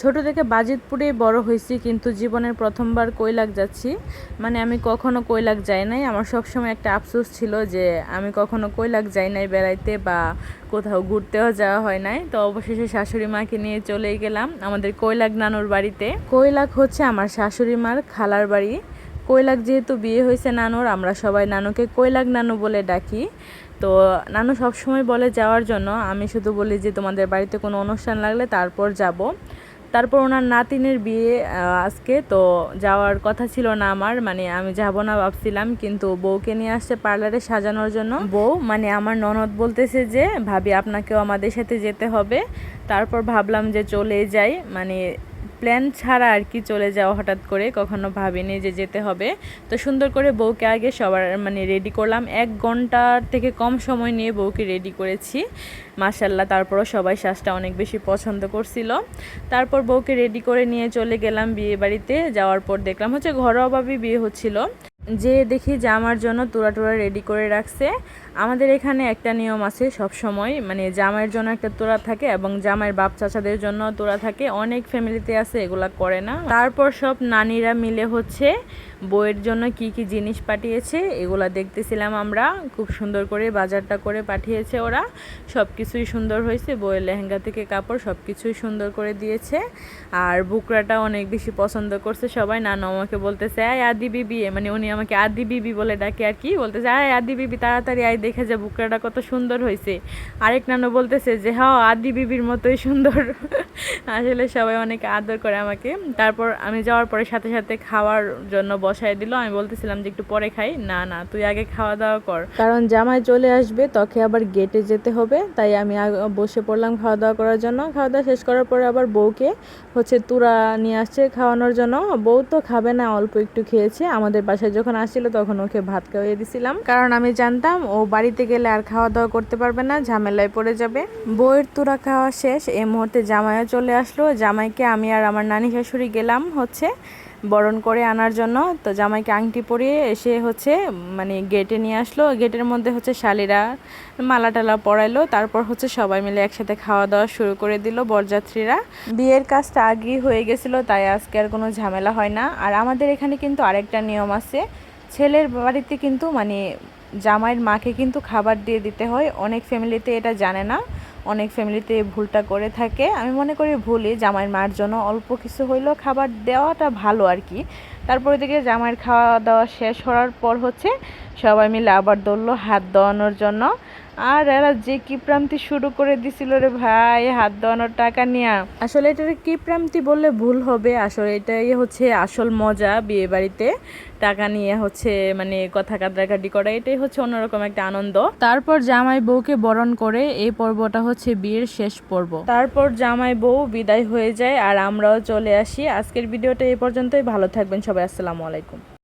ছোট থেকে বাজিতপুরে বড় হয়েছি, কিন্তু জীবনের প্রথমবার কৈলাক যাচ্ছি। মানে আমি কখনো কৈলাক যাই নাই। আমার সবসময় একটা আফসোস ছিল যে আমি কখনো কৈলাক যাই নাই বেড়াইতে বা কোথাও ঘুরতেও যাওয়া হয় নাই। তো অবশেষে শাশুড়ি মাকে নিয়ে চলেই গেলাম আমাদের কৈলাক নানুর বাড়িতে। কৈলাক হচ্ছে আমার শাশুড়ি মার খালার বাড়ি। কৈলাক যেহেতু বিয়ে হয়েছে নানুর, আমরা সবাই নানুকে কৈলাক নানু বলে ডাকি। তো নানু সবসময় বলে যাওয়ার জন্য আমি শুধু বলি যে তোমাদের বাড়িতে কোনো অনুষ্ঠান লাগলে তারপর যাব। তারপর ওনার নাতিনের বিয়ে আজকে। তো যাওয়ার কথা ছিল না আমার মানে আমি যাব না ভাবছিলাম, কিন্তু বউকে নিয়ে আসছে পার্লারে সাজানোর জন্য। বউ মানে আমার ননদ বলতেছে যে, ভাবি, আপনাকেও আমাদের সাথে যেতে হবে। তারপর ভাবলাম যে চলে যাই মানে প্ল্যান ছাড়া আর কি চলে যাওয়া হঠাৎ করে, কখনো ভাবিনি যে যেতে হবে। তো সুন্দর করে বউকে আগে সবার মানে রেডি করলাম। এক ঘণ্টার থেকে কম সময় নিয়ে বউকে রেডি করেছি। মাসাল্লাহ তারপরও সবাই শ্বাসটা অনেক বেশি পছন্দ করছিল। তারপর বউকে রেডি করে নিয়ে চলে গেলাম বিয়ে বাড়িতে। যাওয়ার পর দেখলাম হচ্ছে ঘরোয়াভাবে বিয়ে হচ্ছিল। যে দেখি জামার জন্য তোরা টোরা রেডি করে রাখছে। আমাদের এখানে একটা নিয়ম আছে সব সময় মানে জামাইয়ের জন্য একটা তোরা থাকে এবং জামাইয়ের বাপ চাচাদের জন্য তোড়া থাকে। অনেক ফ্যামিলিতে আছে, এগুলা করে না। তারপর সব নানিরা মিলে হচ্ছে বইয়ের জন্য কি কি জিনিস পাঠিয়েছে, এগুলা দেখতেছিলাম আমরা। খুব সুন্দর করে বাজারটা করে পাঠিয়েছে ওরা। সব কিছুই সুন্দর হয়েছে বইয়ের লেহেঙ্গা থেকে কাপড় সব কিছুই সুন্দর করে দিয়েছে। আর বুকরাটা অনেক বেশি পছন্দ করছে সবাই। নানু আমাকে বলতেছে, আয় আদি বিবি মানে উনি আমাকে আদি বিবি বলে ডাকে আর কি। বলতেছে, আয় আদি বিবি, তাড়াতাড়ি আয় দেখে যা বুকরাটা কত সুন্দর হয়েছে। আরেক নানু বলতেছে যে হ্যাঁ আদি বিবির মতোই সুন্দর। আসলে সবাই অনেক আদর করে আমাকে। তারপর আমি যাওয়ার পরে সাথে সাথে খাওয়ার জন্য বসায় দিল। আমি বলতেছিলাম যে, একটু পরে খাই। না না, তুই আগে খাওয়া দাওয়া কর। কারণ জামাই চলে আসবে তখন আবার গেটে যেতে হবে। তাই আমি বসে পড়লাম খাওয়া দাওয়া করার জন্য। খাওয়া দাওয়া শেষ করার পরে আবার বউকে হচ্ছে তুরা নিয়ে আসছে খাওয়ানোর জন্য। বউ তো খাবে না, অল্প একটু খেয়েছে। আমাদের বাসায় যখন আসছিল তখন ওকে ভাত খাওয়িয়ে দিছিলাম। কারণ আমি জানতাম ও বাড়িতে গেলে আর খাওয়া দাওয়া করতে পারবে না, ঝামেলায় পড়ে যাবে। বউয়ের তুরা খাওয়া শেষ, এই মুহূর্তে জামাইও চলে আসলো। জামাইকে আমি আর আমার নানি শাশুড়ি গেলাম হচ্ছে বরণ করে আনার জন্য। তো জামাইকে আংটি পরিয়ে এসে হচ্ছে মানে গেটে নিয়ে আসলো। গেটের মধ্যে হচ্ছে শালিরা মালা টালা পরাইলো। তারপর হচ্ছে সবাই মিলে একসাথে খাওয়া দাওয়া শুরু করে দিল বরযাত্রীরা। বিয়ের কাজটা আগেই হয়ে গেছিল, তাই আজকে আর কোনো ঝামেলা হয় না। আর আমাদের এখানে কিন্তু আরেকটা নিয়ম আছে। ছেলের বাড়িতে কিন্তু মানে জামাইয়ের মাকে কিন্তু খাবার দিয়ে দিতে হয়। অনেক ফ্যামিলিতে এটা জানে না। অনেক ফ্যামিলিতে ভুলটা করে থাকে। আমি মনে করি ভুলই। জামাইয়ের মার জন্য অল্প কিছু হইলেও খাবার দেওয়াটা ভালো আর কি তারপরে দিকে জামাইয়ের খাওয়া দাওয়া শেষ হওয়ার পর হচ্ছে সবাই মিলে আবার দৌড়লো হাত দেওয়ানোর জন্য। আর এরা যে কিপ্রান্তি শুরু করে দিছিল রে ভাই, হাত দেওয়ানোর টাকা নিয়ে। আসলে এটার কিপ্রান্তি বললে ভুল হবে? আসলে এটাই হচ্ছে আসল মজা বিয়ে বাড়িতে টাকা নিয়ে হচ্ছে মানে কথা কাটাকাটি করা, এটাই হচ্ছে অন্যরকম একটা আনন্দ। তারপর জামাই বউকে বরণ করে এই পর্বটা হচ্ছে বিয়ের শেষ পর্ব। তারপর জামাই বউ বিদায় হয়ে যায় আর আমরাও চলে আসি। আজকের ভিডিওটা এই পর্যন্তই। ভালো থাকবেন সবাই। আসসালামু আলাইকুম।